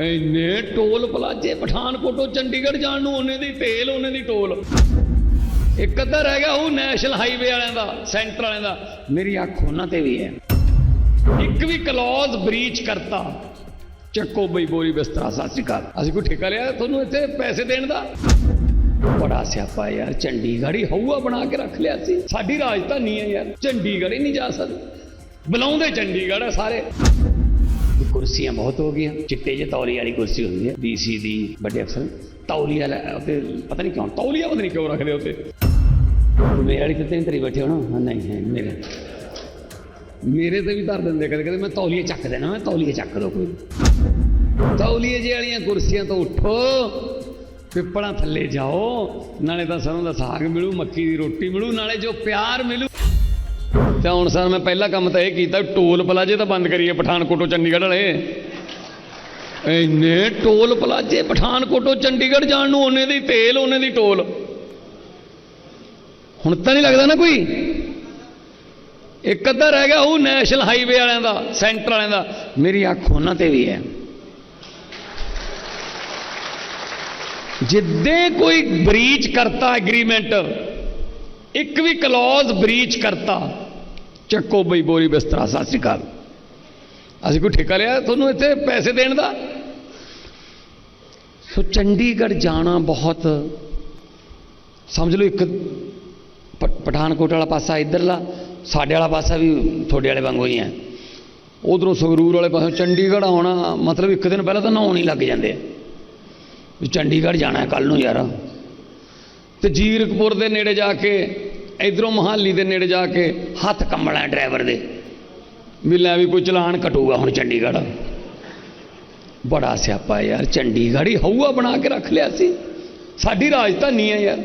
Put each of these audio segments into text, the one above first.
ਇੰਨੇ ਟੋਲ ਪਲਾਜੇ, ਪਠਾਨਕੋਟੋਂ ਚੰਡੀਗੜ੍ਹ ਜਾਣ ਨੂੰ ਉਹਨੇ ਦੀ ਤੇਲ, ਉਹਨੇ ਦੀ ਟੋਲ। ਇੱਕ ਅੱਧਾ ਰਹਿ ਗਿਆ ਉਹ ਨੈਸ਼ਨਲ ਹਾਈਵੇ ਵਾਲਿਆਂ ਦਾ, ਸੈਂਟਰ ਵਾਲਿਆਂ ਦਾ। ਮੇਰੀ ਅੱਖ ਉਹਨਾਂ ਤੇ ਵੀ ਹੈ। ਇੱਕ ਵੀ ਕਲੌਜ਼ ਬ੍ਰੀਚ ਕਰਤਾ। ਚੱਕੋ ਬਈ ਬੋਰੀ ਬਿਸਤਰਾ, ਸਤਿ ਸ਼੍ਰੀ ਅਕਾਲ। ਅਸੀਂ ਕੋਈ ਠੇਕਾ ਲਿਆ ਤੁਹਾਨੂੰ ਇੱਥੇ ਪੈਸੇ ਦੇਣ ਦਾ? ਬੜਾ ਸਿਆਪਾ ਯਾਰ, ਚੰਡੀਗੜ੍ਹ ਹੀ ਹਊਆ ਬਣਾ ਕੇ ਰੱਖ ਲਿਆ ਸੀ। ਸਾਡੀ ਰਾਜਧਾਨੀ ਹੈ ਯਾਰ, ਚੰਡੀਗੜ੍ਹ ਹੀ ਨਹੀਂ ਜਾ ਸਕਦੇ। ਬੁਲਾਉਂਦੇ ਚੰਡੀਗੜ੍ਹ ਆ ਸਾਰੇ। ਕੁਰਸੀਆਂ ਬਹੁਤ ਹੋ ਗਈਆਂ। ਚਿੱਟੇ ਜਿਹੇ ਤੌਲੀ ਵਾਲੀ ਕੁਰਸੀ ਹੁੰਦੀ ਹੈ ਡੀਸੀ ਦੀ ਵੱਡੇ ਅਫਸਰ। ਤੌਲੀਆ ਲੈ ਉੱਤੇ ਪਤਾ ਨਹੀਂ ਕਿਉਂ, ਤੌਲੀਆ ਪਤਾ ਨਹੀਂ ਕਿਉਂ ਰੱਖਦੇ ਉੱਤੇ ਮੇਰੇ ਵਾਲੀ ਤੇ ਤੇਰੀ ਬੈਠੇ ਹੋ ਨਾ ਨਹੀਂ ਮੇਰੇ। ਮੇਰੇ ਤੇ ਵੀ ਧਰ ਦਿੰਦੇ ਕਦੇ ਕਦੇ ਮੈਂ ਤੌਲੀਏ ਚੱਕ ਦੇਣਾ, ਮੈਂ ਤੌਲੀਏ ਚੱਕ ਦੋ ਕੋਈ। ਤੌਲੀਏ ਜਿਹੇ ਵਾਲੀਆਂ ਕੁਰਸੀਆਂ ਤੋਂ ਉੱਠੋ, ਪਿੱਪਲਾਂ ਥੱਲੇ ਜਾਓ। ਨਾਲੇ ਤਾਂ ਸਰੋਂ ਦਾ ਸਾਗ ਮਿਲੂ, ਮੱਕੀ ਦੀ ਰੋਟੀ ਮਿਲੂ, ਨਾਲੇ ਜੋ ਪਿਆਰ ਮਿਲੂ। ਤੇ ਹੁਣ ਸਰ ਮੈਂ ਪਹਿਲਾ ਕੰਮ ਤਾਂ ਇਹ ਕੀਤਾ, ਟੋਲ ਪਲਾਜੇ ਤਾਂ ਬੰਦ ਕਰੀਏ ਪਠਾਨਕੋਟੋਂ ਚੰਡੀਗੜ੍ਹ ਵਾਲੇ। ਇੰਨੇ ਟੋਲ ਪਲਾਜੇ ਪਠਾਨਕੋਟੋਂ ਚੰਡੀਗੜ੍ਹ ਜਾਣ ਨੂੰ ਉਹਨੇ ਦੀ ਤੇਲ, ਉਹਨੇ ਦੀ ਟੋਲ। ਹੁਣ ਤਾਂ ਨਹੀਂ ਲੱਗਦਾ ਨਾ ਕੋਈ? ਇੱਕ ਅੱਧਾ ਰਹਿ ਗਿਆ ਉਹ ਨੈਸ਼ਨਲ ਹਾਈਵੇ ਵਾਲਿਆਂ ਦਾ, ਸੈਂਟਰ ਵਾਲਿਆਂ ਦਾ। ਮੇਰੀ ਅੱਖ ਉਹਨਾਂ ਤੇ ਵੀ ਹੈ। ਜਿੱਦੇ ਕੋਈ ਬ੍ਰੀਚ ਕਰਤਾ ਐਗਰੀਮੈਂਟ ਇੱਕ ਵੀ ਕਲੌਜ਼ ਬ੍ਰੀਚ ਕਰਤਾ ਚੱਕੋ ਬਈ ਬੋਰੀ ਬਿਸਤਰਾ, ਸਤਿ ਸ਼੍ਰੀ ਅਕਾਲ। ਅਸੀਂ ਕੋਈ ਠੇਕਾ ਲਿਆ ਤੁਹਾਨੂੰ ਇੱਥੇ ਪੈਸੇ ਦੇਣ ਦਾ? ਸੋ ਚੰਡੀਗੜ੍ਹ ਜਾਣਾ ਬਹੁਤ, ਸਮਝ ਲਓ ਇੱਕ ਪਠਾਨਕੋਟ ਵਾਲਾ ਪਾਸਾ, ਇੱਧਰਲਾ, ਸਾਡੇ ਵਾਲਾ ਪਾਸਾ ਵੀ ਤੁਹਾਡੇ ਵਾਲੇ ਵਾਂਗੂ ਹੀ ਹੈ। ਉਧਰੋਂ ਸੰਗਰੂਰ ਵਾਲੇ ਪਾਸੋਂ ਚੰਡੀਗੜ੍ਹ ਆਉਣਾ, ਮਤਲਬ ਇੱਕ ਦਿਨ ਪਹਿਲਾਂ ਤਾਂ ਨਹਾਉਣ ਹੀ ਲੱਗ ਜਾਂਦੇ ਆ। ਵੀ ਚੰਡੀਗੜ੍ਹ ਜਾਣਾ ਕੱਲ ਨੂੰ ਯਾਰ। ਤੇ ਜੀਰਕਪੁਰ ਦੇ ਨੇੜੇ ਜਾ ਕੇ ਇਧਰੋਂ ਮਹਾਲੀ ਦੇ ਨੇੜੇ ਜਾ ਕੇ ਹੱਥ ਕੰਬਣਾ ਡਰਾਈਵਰ ਦੇ। ਵੀ ਲੈ ਵੀ ਕੋਈ ਚਲਾਨ ਕਟੂਗਾ ਹੁਣ ਚੰਡੀਗੜ੍ਹ। ਬੜਾ ਸਿਆਪਾ ਯਾਰ, ਚੰਡੀਗੜ੍ਹ ਹੀ ਹਊਆ ਬਣਾ ਕੇ ਰੱਖ ਲਿਆ ਸੀ। ਸਾਡੀ ਰਾਜਧਾਨੀ ਹੈ ਯਾਰ,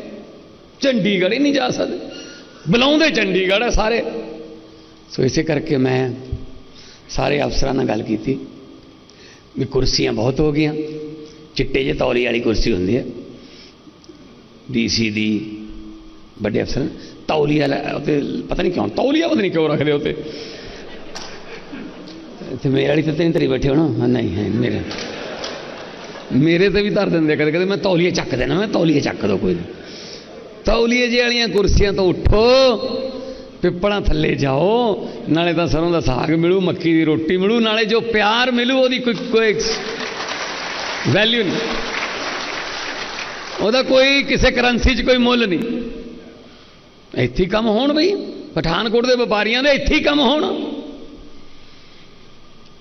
ਚੰਡੀਗੜ੍ਹ ਹੀ ਨਹੀਂ ਜਾ ਸਕਦੇ। ਬੁਲਾਉਂਦੇ ਚੰਡੀਗੜ੍ਹ ਹੈ ਸਾਰੇ। ਸੋ ਇਸੇ ਕਰਕੇ ਮੈਂ ਸਾਰੇ ਅਫਸਰਾਂ ਨਾਲ ਗੱਲ ਕੀਤੀ ਵੀ ਕੁਰਸੀਆਂ ਬਹੁਤ ਹੋ ਗਈਆਂ। ਚਿੱਟੇ ਜਿਹੇ ਤੌਲੀ ਵਾਲੀ ਕੁਰਸੀ ਹੁੰਦੀ ਹੈ। ਡੀਸੀ ਦੀ ਵੱਡੇ ਅਫਸਰ ਤੌਲੀਆ ਲੈ ਪਤਾ ਨਹੀਂ ਕਿਉਂ, ਤੌਲੀਆ ਪਤਾ ਨਹੀਂ ਕਿਉਂ ਰੱਖਦੇ ਉੱਤੇ ਤੇ ਮੇਰੇ ਵਾਲੀ ਤੇ ਤੇਰੀ ਤੇਰੀ ਬੈਠੇ ਹੋ ਨਾ ਨਹੀਂ, ਹੈ ਮੇਰੇ। ਮੇਰੇ ਤੇ ਵੀ ਧਰ ਦਿੰਦੇ ਕਦੇ ਕਦੇ ਮੈਂ ਤੌਲੀਏ ਚੱਕ ਦੇਣਾ ਮੈਂ ਤੌਲੀਏ ਚੱਕ ਦੋ ਕੋਈ ਤੌਲੀਏ ਜਿਹੇ ਵਾਲੀਆਂ ਕੁਰਸੀਆਂ ਤੋਂ ਉੱਠੋ, ਪਿੱਪਲਾਂ ਥੱਲੇ ਜਾਓ, ਨਾਲੇ ਤਾਂ ਸਰੋਂ ਦਾ ਸਾਗ ਮਿਲੂ, ਮੱਕੀ ਦੀ ਰੋਟੀ ਮਿਲੂ, ਨਾਲੇ ਜੋ ਪਿਆਰ ਮਿਲੂ, ਉਹਦੀ ਕੋਈ ਕੋਈ ਵੈਲਿਊ ਨਹੀਂ। ਉਹਦਾ ਕੋਈ, ਕਿਸੇ ਕਰੰਸੀ 'ਚ ਕੋਈ ਮੁੱਲ ਨਹੀਂ। ਇੱਥੇ ਹੀ ਕੰਮ ਹੋਣ ਬਈ। ਪਠਾਨਕੋਟ ਦੇ ਵਪਾਰੀਆਂ ਦੇ ਇੱਥੇ ਹੀ ਕੰਮ ਹੋਣ।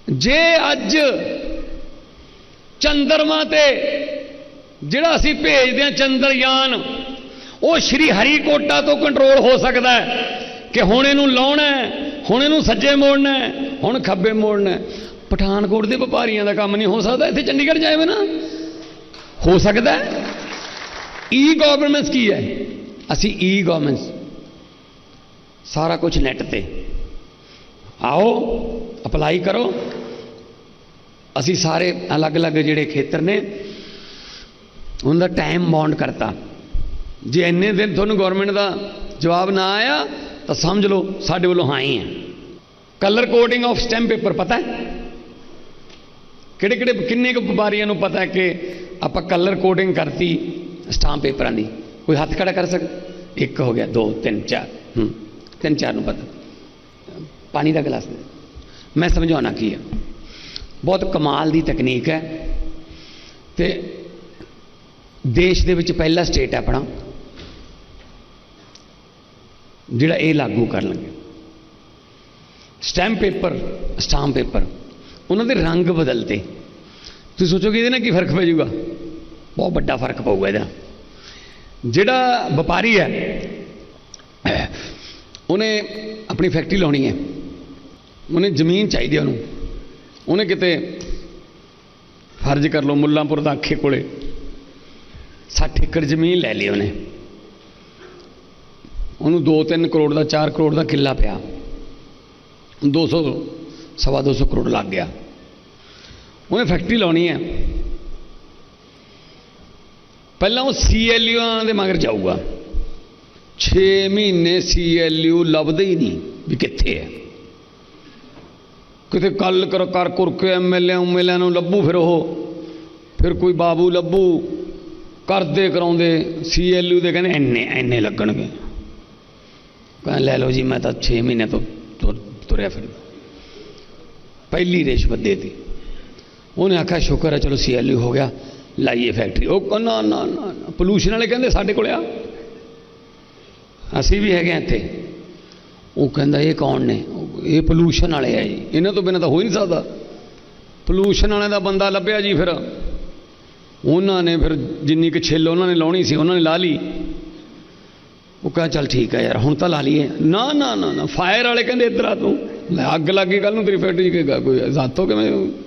ਜੇ ਅੱਜ ਚੰਦਰਮਾ ਤੇ ਜਿਹੜਾ ਅਸੀਂ ਭੇਜਦੇ ਹਾਂ ਚੰਦਰਯਾਨ, ਉਹ ਸ਼੍ਰੀ ਹਰੀਕੋਟਾ ਤੋਂ ਕੰਟਰੋਲ ਹੋ ਸਕਦਾ ਹੈ ਕਿ ਹੁਣ ਇਹਨੂੰ ਲਾਉਣਾ ਹੁਣ ਇਹਨੂੰ ਸੱਜੇ ਮੋੜਨਾ ਹੁਣ ਖੱਬੇ ਮੋੜਨਾ ਪਠਾਨਕੋਟ ਦੇ ਵਪਾਰੀਆਂ ਦਾ ਕੰਮ ਨਹੀਂ ਹੋ ਸਕਦਾ, ਇੱਥੇ ਚੰਡੀਗੜ੍ਹ ਜਾਏ ਨਾ ਹੋ ਸਕਦਾ ਈ ਗਵਰਨਮੈਂਸ e ਕੀ ਹੈ? ਅਸੀਂ e ਈ ਗਵਰਨਮੈਂਸ ਸਾਰਾ ਕੁਝ ਨੈਟ ਤੇ। ਆਓ ਅਪਲਾਈ ਕਰੋ। ਅਸੀਂ ਸਾਰੇ ਅਲੱਗ-ਅਲੱਗ ਜਿਹੜੇ ਖੇਤਰ ਨੇ ਉਹਨਾਂ ਦਾ ਟਾਈਮ ਬੌਂਡ ਕਰਤਾ। ਜੇ ਇੰਨੇ ਦਿਨ ਤੁਹਾਨੂੰ ਗਵਰਨਮੈਂਟ ਦਾ ਜਵਾਬ ਨਾ ਆਇਆ, ਤਾਂ ਸਮਝ ਲਓ ਸਾਡੇ ਵੱਲੋਂ ਹਾਂ ਹੀ ਹੈ। Colour coding of stamp paper ਪਤਾ ਹੈ? ਕਿਹੜੇ ਕਿਹੜੇ ਕਿੰਨੇ ਕੁ ਵਪਾਰੀਆਂ ਨੂੰ ਪਤਾ ਹੈ ਕਿ ਆਪਾਂ ਕਲਰ ਕੋਡਿੰਗ ਕਰਤੀ ਸਟਾਂਪ ਪੇਪਰਾਂ ਦੀ? ਕੋਈ ਹੱਥ ਖੜਾ ਕਰ ਸਕਦਾ ਇੱਕ ਹੋ ਗਿਆ, ਦੋ, ਤਿੰਨ, ਚਾਰ। ਹੂੰ। ਤਿੰਨ ਚਾਰ ਨੂੰ ਪਤਾ ਪਾਣੀ ਦਾ ਗਲਾਸ ਮੈਂ ਸਮਝਾਉਣਾ ਕੀ ਹੈ ਬਹੁਤ ਕਮਾਲ ਦੀ ਤਕਨੀਕ ਹੈ। ਤੇ ਦੇਸ਼ ਦੇ ਵਿੱਚ ਪਹਿਲਾ ਸਟੇਟ ਹੈ ਆਪਣਾ, ਜਿਹੜਾ ਇਹ ਲਾਗੂ ਕਰਨ ਲੱਗੇ। ਸਟੈਂਪ ਪੇਪਰ ਸਟਾਮ ਪੇਪਰ ਉਹਨਾਂ ਦੇ ਰੰਗ ਬਦਲਤੇ। ਤੁਸੀਂ ਸੋਚੋਗੇ ਇਹਦੇ ਨਾਲ ਕੀ ਫ਼ਰਕ ਪੈ ਜਾਊਗਾ? ਬਹੁਤ ਵੱਡਾ ਫ਼ਰਕ ਪਊਗਾ ਇਹਦਾ। ਜਿਹੜਾ ਵਪਾਰੀ ਹੈ ਉਹਨੇ ਆਪਣੀ ਫੈਕਟਰੀ ਲਾਉਣੀ ਹੈ। ਉਹਨੇ ਜ਼ਮੀਨ ਚਾਹੀਦੀ ਉਹਨੂੰ। ਉਹਨੇ ਕਿਤੇ ਫਰਜ਼ ਕਰ ਲਓ ਮੁੱਲਾਂਪੁਰ ਦਾ ਅੱਖੇ ਕੋਲੇ 60 ਏਕੜ ਜ਼ਮੀਨ ਲੈ ਲਈ ਉਹਨੇ। ਉਹਨੂੰ 2-3 ਕਰੋੜ ਦਾ 4 ਕਰੋੜ ਦਾ ਕਿੱਲਾ ਪਿਆ। 200 ਸਵਾ 200 ਕਰੋੜ ਲੱਗ ਗਿਆ। ਉਹਨੇ ਫੈਕਟਰੀ ਲਾਉਣੀ ਹੈ। ਪਹਿਲਾਂ ਉਹ ਸੀਐਲਯੂ ਦੇ ਮਗਰ ਜਾਊਗਾ। 6 ਮਹੀਨੇ ਸੀਐਲਯੂ ਲੱਭਦੇ ਹੀ ਨਹੀਂ ਵੀ ਕਿੱਥੇ ਹੈ। ਕਿਤੇ ਕੱਲ ਕਰ ਕਰ ਕੁਰ ਕੇ ਐਮਐਲਏ ਐਮਐਲਏ ਨੂੰ ਲੱਭੂ ਫਿਰ ਉਹ। ਫਿਰ ਕੋਈ ਬਾਬੂ ਲੱਭੂ। ਕਰਦੇ ਕਰਾਉਂਦੇ। ਸੀਐਲਯੂ ਦੇ ਕਹਿੰਦੇ ਇੰਨੇ ਇੰਨੇ ਲੱਗਣਗੇ। ਕਹਿੰਦਾ, ਲੈ ਲਓ ਜੀ, ਮੈਂ ਤਾਂ 6 ਮਹੀਨੇ ਤੋਂ ਤੁਰ- ਤੁਰਿਆ ਫਿਰਦਾ। ਪਹਿਲੀ ਰਿਸ਼ਵਤ ਦੇਤੀ ਉਹਨੇ ਆਖਿਆ, ਸ਼ੁਕਰ ਹੈ, ਚਲੋ ਸੀਐਲਯੂ ਹੋ ਗਿਆ। ਲਾਈਏ ਫੈਕਟਰੀ ਉਹ ਨਾ ਨਾ ਨਾ ਪੋਲੂਸ਼ਨ ਵਾਲੇ ਕਹਿੰਦੇ ਸਾਡੇ ਕੋਲ ਆ। ਅਸੀਂ ਵੀ ਹੈਗੇ ਹਾਂ ਇੱਥੇ। ਉਹ ਕਹਿੰਦਾ, ਇਹ ਕੌਣ ਨੇ? ਇਹ ਪੋਲੂਸ਼ਨ ਵਾਲੇ ਆ ਜੀ। ਇਹਨਾਂ ਤੋਂ ਬਿਨਾਂ ਤਾਂ ਹੋ ਹੀ ਨਹੀਂ ਸਕਦਾ। ਪੋਲੂਸ਼ਨ ਵਾਲਿਆਂ ਦਾ ਬੰਦਾ ਲੱਭਿਆ ਜੀ ਫਿਰ। ਉਹਨਾਂ ਨੇ ਫਿਰ ਜਿੰਨੀ ਕੁ ਛਿੱਲ ਉਹਨਾਂ ਨੇ ਲਾਉਣੀ ਸੀ, ਉਹਨਾਂ ਨੇ ਲਾ ਲਈ। ਉਹ ਕਹਿੰਦਾ, ਚੱਲ ਠੀਕ ਹੈ ਯਾਰ, ਹੁਣ ਤਾਂ ਲਾ ਲਈਏ। ਨਾ ਨਾ ਨਾ ਨਾ ਫਾਇਰ ਵਾਲੇ ਕਹਿੰਦੇ ਇੱਧਰ ਆ ਤੂੰ। ਲੈ, ਅੱਗ ਲੱਗੀ ਕੱਲ ਨੂੰ ਤੇਰੀ ਫੈਕਟਰੀ 'ਚ, ਕੋਈ ਜ਼ਾਤੋਂ ਕਿਵੇਂ